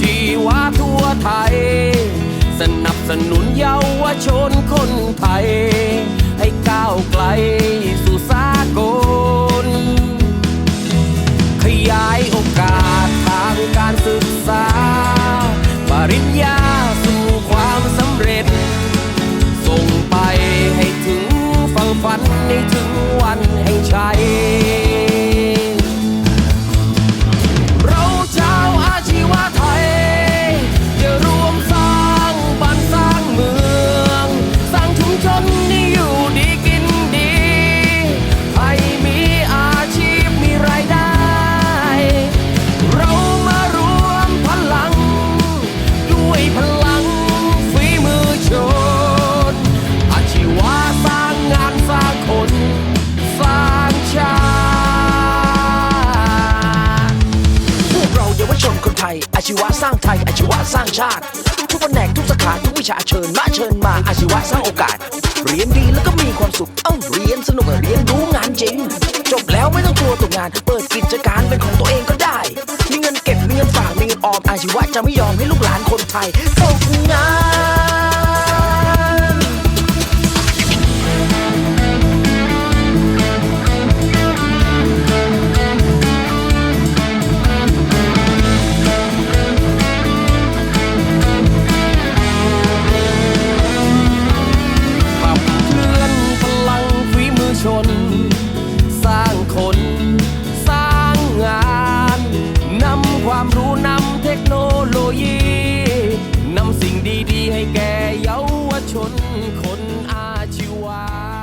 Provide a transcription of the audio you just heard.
ชีวะทั่วไทย สนับสนุนเยาวชนคนไทย ให้ก้าวไกล ชีวะสร้างไทยอาชีวะสร้างชาติ ทุกแผนกทุกสาขาทุกวิชาเชิญมาเชิญมาอาชีวะสร้างโอกาส เรียนดีแล้วก็มีความสุขเอ้าเรียนสนุกเรียนรู้งานจริง จบแล้วไม่ต้องกลัวตกงาน เปิดกิจการเป็นของตัวเองก็ได้ มีเงินเก็บมีเงินฝากมีเงินออมอาชีวะจะไม่ยอมให้ลูกหลานคนไทยตกงาน คนอาชีวะ